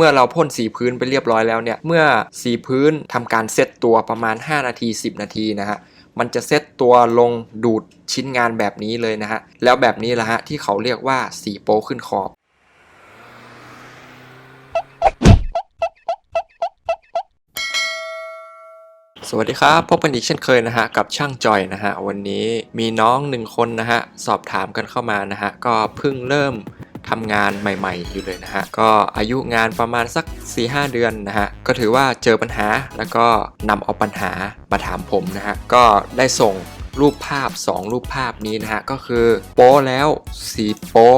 เมื่อเราพ่นสีพื้นไปเรียบร้อยแล้วเนี่ย เมื่อสีพื้นทำการเซตตัวประมาณ 5 นาที 10 นาทีนะฮะมันจะเซตตัวลงดูดชิ้นงานแบบนี้เลยนะฮะ แล้วแบบนี้แหละฮะที่เขาเรียกว่าสีโป๊ขึ้นขอบสวัสดีครับพบกันอีกเช่นเคยนะฮะกับช่างจอยนะฮะวันนี้มีน้องหนึ่งคนนะฮะสอบถามกันเข้ามานะฮะก็เพิ่งเริ่ม ทำงานใหม่ ๆ อยู่เลยนะฮะ ก็อายุงานประมาณสัก 4-5 เดือนนะฮะ ก็ถือว่าเจอปัญหาแล้วก็นำเอาปัญหามาถามผมนะฮะ ก็ได้ส่งรูปภาพ 2 รูปภาพนี้นะฮะ ก็คือโป๊แล้วสีโป๊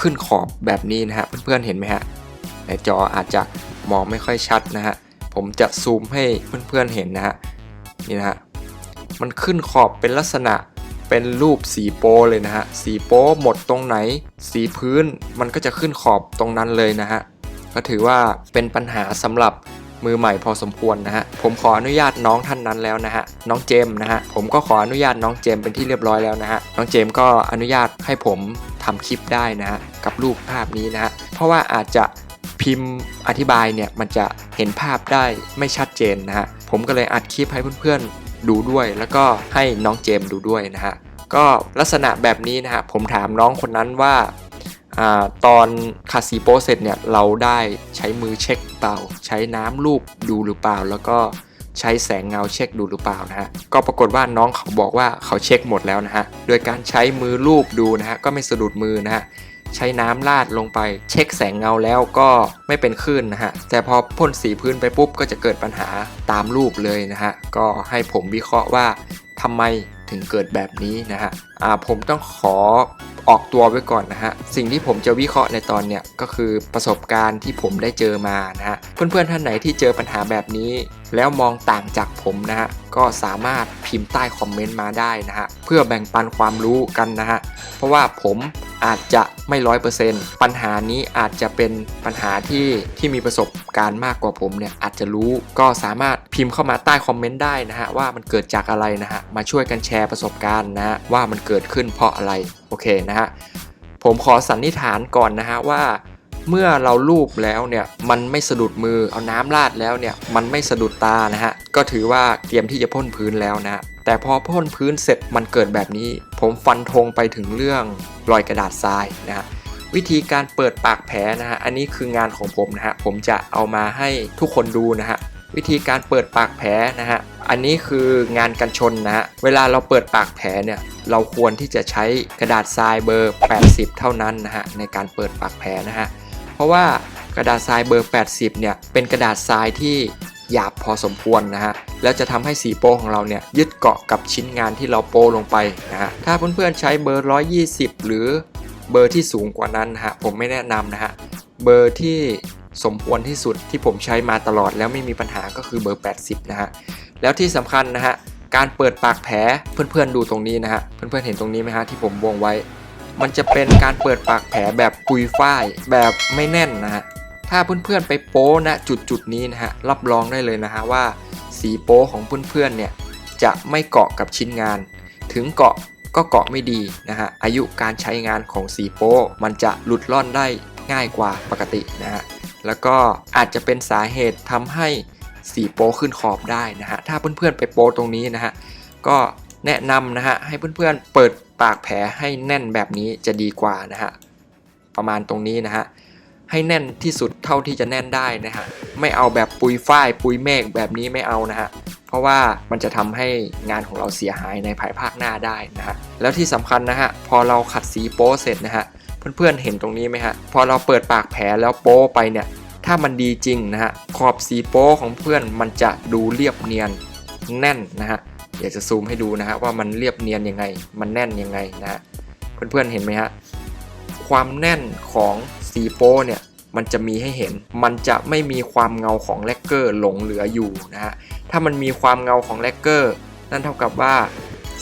ขึ้นขอบแบบนี้นะฮะ เพื่อนๆเห็นไหมฮะ ในจออาจจะมองไม่ค่อยชัดนะฮะ ผมจะซูมให้เพื่อนๆเห็นนะฮะ นี่นะฮะ มันขึ้นขอบเป็นลักษณะ เป็นรูปสีโป้เลยนะฮะ สีโป้หมดตรงไหน สีพื้นมันก็จะขึ้นขอบตรงนั้นเลยนะฮะ ก็ถือว่าเป็นปัญหาสำหรับมือใหม่พอสมควรนะฮะ ผมขออนุญาตน้องท่านนั้นแล้วนะฮะ น้องเจมส์นะฮะ ผมก็ขออนุญาตน้องเจมส์เป็นที่เรียบร้อยแล้วนะฮะ น้องเจมส์ก็อนุญาตให้ผมทำคลิปได้นะฮะ กับรูปภาพนี้นะฮะ เพราะว่าอาจจะพิมพ์อธิบายเนี่ยมันจะเห็นภาพได้ไม่ชัดเจนนะฮะ ผมก็เลยอัดคลิปให้เพื่อนๆ ดูด้วย แล้วก็ให้น้องเจมดูด้วยนะฮะก็ลักษณะแบบนี้นะฮะผมถามน้องคนนั้นว่าอตอนคาสีโปเสร็จเนี่ยเราได้ใช้มือเช็คเปล่า ใช้น้ำลูบดูหรือเปล่า แล้วก็ใช้แสงเงาเช็คดูหรือเปล่านะฮะก็ปรากฏว่าน้องเขาบอกว่าเขาเช็คหมดแล้วนะฮะโดยการใช้มือลูบดูนะฮะก็ไม่สะดุดมือนะฮะ ใช้น้ำราดลงไป เช็คแสงเงาแล้วก็ไม่เป็นคลื่นนะฮะ แต่พอพ่นสีพื้นไปปุ๊บก็จะเกิดปัญหาตามรูปเลยนะฮะ ก็ให้ผมวิเคราะห์ว่าทำไมถึงเกิดแบบนี้นะฮะอ่าผมต้องขอออกตัวไว้ก่อนนะฮะ สิ่งที่ผมจะวิเคราะห์ในตอนเนี้ยก็คือประสบการณ์ที่ผมได้เจอมานะฮะ เพื่อนๆท่านไหนที่เจอปัญหาแบบนี้ แล้วมองต่างจากผมนะฮะ ก็สามารถพิมพ์ใต้คอมเมนต์มาได้นะฮะ เพื่อแบ่งปันความรู้กันนะฮะ เพราะว่าผม อาจจะไม่ร้อยเปอร์เซ็นต์ปัญหานี้อาจจะเป็นปัญหาที่ที่มีประสบการณ์มากกว่าผมเนี่ยอาจจะรู้ก็สามารถพิมพ์เข้ามาใต้คอมเมนต์ได้นะฮะว่ามันเกิดจากอะไรนะฮะมาช่วยกันแชร์ประสบการณ์นะฮะว่ามันเกิดขึ้นเพราะอะไรโอเคนะฮะผมขอสันนิษฐานก่อนนะฮะว่า เมื่อเราลูบแล้วเนี่ยมันไม่สะดุดมือเอาน้ำราดแล้วเนี่ยมันไม่สะดุดตานะฮะก็ถือว่าเตรียมที่จะพ่นพื้นแล้วนะฮะแต่พอพ่นพื้นเสร็จมันเกิดแบบนี้ ผมฟันธงไปถึงเรื่องรอยกระดาษทรายนะฮะวิธีการเปิดปากแผลนะฮะอันนี้คืองานของผมนะฮะผมจะเอามาให้ทุกคนดูนะฮะวิธีการเปิดปากแผลนะฮะอันนี้คืองานกันชนนะฮะเวลาเราเปิดปากแผลเนี่ยเราควรที่จะใช้กระดาษทรายเบอร์ 80 เท่านั้นนะฮะในการเปิดปากแผลนะฮะ เพราะว่ากระดาษทรายเบอร์ 80 เนี่ย เป็นกระดาษทรายที่หยาบพอสมควรนะฮะ แล้วจะทำให้สีโป้ของเราเนี่ยยึดเกาะกับชิ้นงานที่เราโป้ลงไปนะฮะ ถ้าเพื่อนๆใช้เบอร์ 120 หรือเบอร์ที่สูงกว่านั้นฮะ ผมไม่แนะนำนะฮะ เบอร์ที่สมควรที่สุดที่ผมใช้มาตลอดแล้วไม่มีปัญหาก็คือเบอร์ 80 นะฮะ แล้วที่สำคัญนะฮะ การเปิดปากแผลเพื่อนๆดูตรงนี้นะฮะ เพื่อนๆเห็นตรงนี้ไหมฮะที่ผมวงไว้ มันจะเป็นการเปิดปากแผลแบบปุยฝ้ายแบบไม่แน่นนะฮะถ้าเพื่อนๆไปโป้ณจุดจุดนี้นะฮะรับรองได้เลยนะฮะว่า สีโป้ของเพื่อนๆเนี่ยจะไม่เกาะกับชิ้นงาน ถึงเกาะก็เกาะไม่ดีนะฮะอายุการใช้งานของสีโป้มันจะหลุดล่อนได้ง่ายกว่าปกตินะฮะแล้วก็อาจจะเป็นสาเหตุทำให้สีโป้ขึ้นขอบได้นะฮะถ้าเพื่อนๆไปโป้ตรงนี้นะฮะก็แนะนำนะฮะให้เพื่อนๆเปิด ปากแผลให้แน่นแบบนี้จะดีกว่านะฮะประมาณตรงนี้นะฮะให้แน่นที่สุดเท่าที่จะแน่นได้นะฮะไม่เอาแบบปุยฝ้ายปุยเมฆแบบนี้ไม่เอานะฮะเพราะว่ามันจะทำให้งานของเราเสียหายในภายภาคหน้าได้นะฮะแล้วที่สำคัญนะฮะพอเราขัดสีโป๊เสร็จนะฮะเพื่อนๆเห็นตรงนี้ไหมฮะพอเราเปิดปากแผลแล้วโป๊ไปเนี่ยถ้ามันดีจริงนะฮะขอบสีโป๊ของเพื่อนมันจะดูเรียบเนียนแน่นนะฮะ อยากจะซูมให้ดูนะฮะว่ามันเรียบเนียนยังไง มันแน่นยังไงนะฮะเพื่อนๆเห็นไหมฮะความแน่นของซีโป้เนี่ยมันจะมีให้เห็น มันจะไม่มีความเงาของแลกเกอร์หลงเหลืออยู่นะฮะถ้ามันมีความเงาของแลกเกอร์นั่นเท่ากับว่า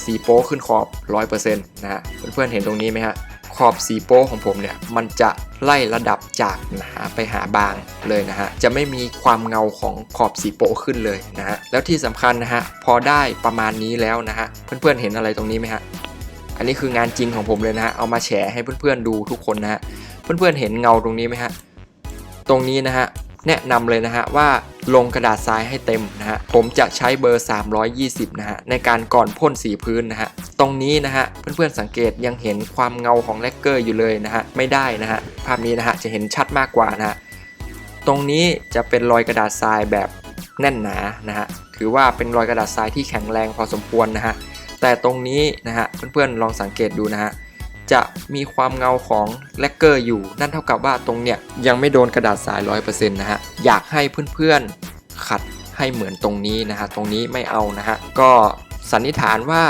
สีโป้ขึ้นขอบ 100%นะฮะเพื่อนๆเห็นตรงนี้ไหมฮะ ขอบสีโป้ของผมเนี่ยมันจะไล่ระดับจากหนาไปหาบางเลยนะฮะ จะไม่มีความเงาของขอบสีโป้ขึ้นเลยนะฮะ แล้วที่สำคัญนะฮะ พอได้ประมาณนี้แล้วนะฮะ เพื่อนๆเห็นอะไรตรงนี้ไหมฮะ อันนี้คืองานจริงของผมเลยนะฮะ เอามาแชร์ให้เพื่อนๆดูทุกคนนะฮะ เพื่อนๆเห็นเงาตรงนี้ไหมฮะ ตรงนี้นะฮะ แนะนำเลยนะฮะว่า ลงกระดาษทรายให้เต็มนะฮะผมจะใช้เบอร์ 320 นะฮะในการก่อนพ่นสีพื้นนะฮะตรงนี้นะฮะเพื่อนๆสังเกตยังเห็นความเงาของแลกเกอร์อยู่เลยนะฮะไม่ได้นะฮะภาพนี้นะฮะจะเห็นชัดมากกว่านะฮะตรงนี้จะเป็นรอยกระดาษทรายแบบแน่นหนานะฮะถือว่าเป็นรอยกระดาษทรายที่แข็งแรงพอสมควรนะฮะแต่ตรงนี้นะฮะเพื่อนๆลองสังเกตดูนะฮะ จะมีความเงาของแลกเกอร์อยู่ นั่นเท่ากับว่าตรงเนี้ยยังไม่โดนกระดาษสาย 100%นะฮะ อยากให้เพื่อนๆ ขัดให้เหมือนตรงนี้นะฮะ ตรงนี้ไม่เอานะฮะ ก็สันนิษฐานว่า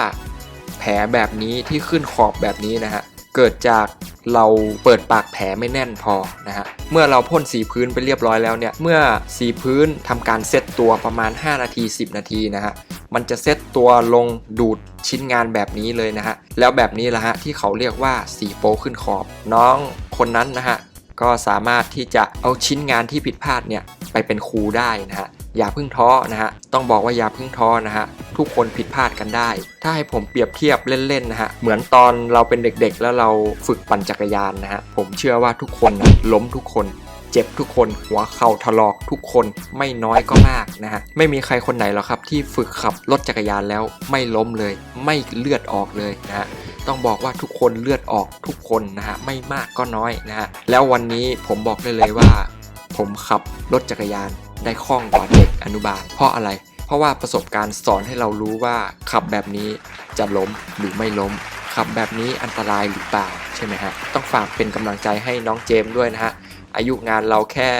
แผลแบบนี้ที่ขึ้นขอบแบบนี้นะฮะ เกิดจาก เราเปิดปากแผลไม่แน่นพอนะฮะเมื่อเราพ่นสีพื้นไปเรียบร้อยแล้วเนี่ยเมื่อสีพื้นทำการเซตตัวประมาณ 5 นาที 10 นาทีนะฮะมันจะเซตตัวลงดูดชิ้นงานแบบนี้เลยนะฮะแล้วแบบนี้ละฮะที่เขาเรียกว่าสีโปขึ้นขอบ น้องคนนั้นนะฮะก็สามารถที่จะเอาชิ้นงานที่ผิดพลาดเนี่ยไปเป็นครูได้นะฮะ อย่าพิ่งท้อนะฮะต้องบอกว่าอย่าพิ่งท้อนะฮะทุกคนผิดพลาดกันได้ ถ้าให้ผมเปรียบเทียบเล่นๆนะฮะเหมือนตอนเราเป็นเด็กๆ แล้วเราฝึกปั่นจักรยานนะฮะผมเชื่อว่าทุกคนนะล้มทุกคนเจ็บทุกคนหัวเข่าถลอกทุกคนไม่น้อยก็มากนะฮะไม่มีใครคนไหนหรอกครับที่ฝึกขับรถจักรยานแล้วไม่ล้มเลย ไม่เลือดออกเลยนะฮะต้องบอกว่าทุกคนเลือดออกทุกคนนะฮะไม่มากก็น้อยนะฮะแล้ววันนี้ผมบอกได้เลยว่า ผมขับรถจักรยาน ได้คล่องกว่าเด็กอนุบาล เพราะอะไร เพราะว่าประสบการณ์สอนให้เรารู้ว่าขับแบบนี้จะล้มหรือไม่ล้ม ขับแบบนี้อันตรายหรือเปล่าใช่ไหมฮะต้องฝากเป็นกำลังใจให้น้องเจมส์ด้วยนะฮะอายุงานเราแค่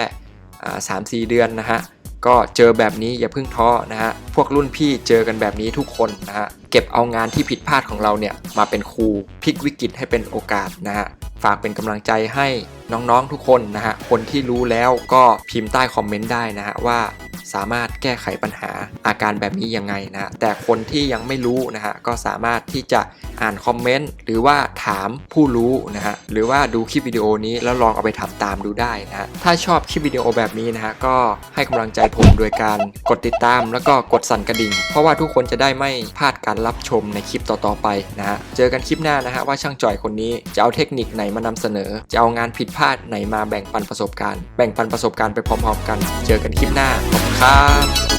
สามสี่เดือนนะฮะ ก็เจอแบบนี้อย่าเพิ่งท้อนะฮะพวกรุ่นพี่เจอกันแบบนี้ทุกคนนะฮะเก็บเอางานที่ผิดพลาดของเราเนี่ยมาเป็นครูพลิกวิกฤตให้เป็นโอกาสนะฮะฝากเป็นกำลังใจให้น้องๆทุกคนนะฮะคนที่รู้แล้วก็พิมพ์ใต้คอมเมนต์ได้นะฮะว่า สามารถแก้ไขปัญหาอาการแบบนี้ยังไงนะแต่คนที่ยังไม่รู้นะฮะก็สามารถที่จะอ่านคอมเมนต์หรือว่าถามผู้รู้นะฮะหรือว่าดูคลิปวิดีโอนี้แล้วลองเอาไปทำตามดูได้นะฮะถ้าชอบคลิปวิดีโอแบบนี้นะฮะก็ให้กำลังใจผมโดยการกดติดตามแล้วก็กดสั่นกระดิ่ง เพราะว่าทุกคนจะได้ไม่พลาดการรับชมในคลิปต่อๆไปนะฮะเจอกันคลิปหน้านะฮะว่าช่างจ่อยคนนี้จะเอาเทคนิคไหนมานำเสนอ จะเอางานผิดพลาดไหนมาแบ่งปันประสบการณ์ แบ่งปันประสบการณ์ไปพร้อมๆกัน เจอกันคลิปหน้าขอบคุณครับ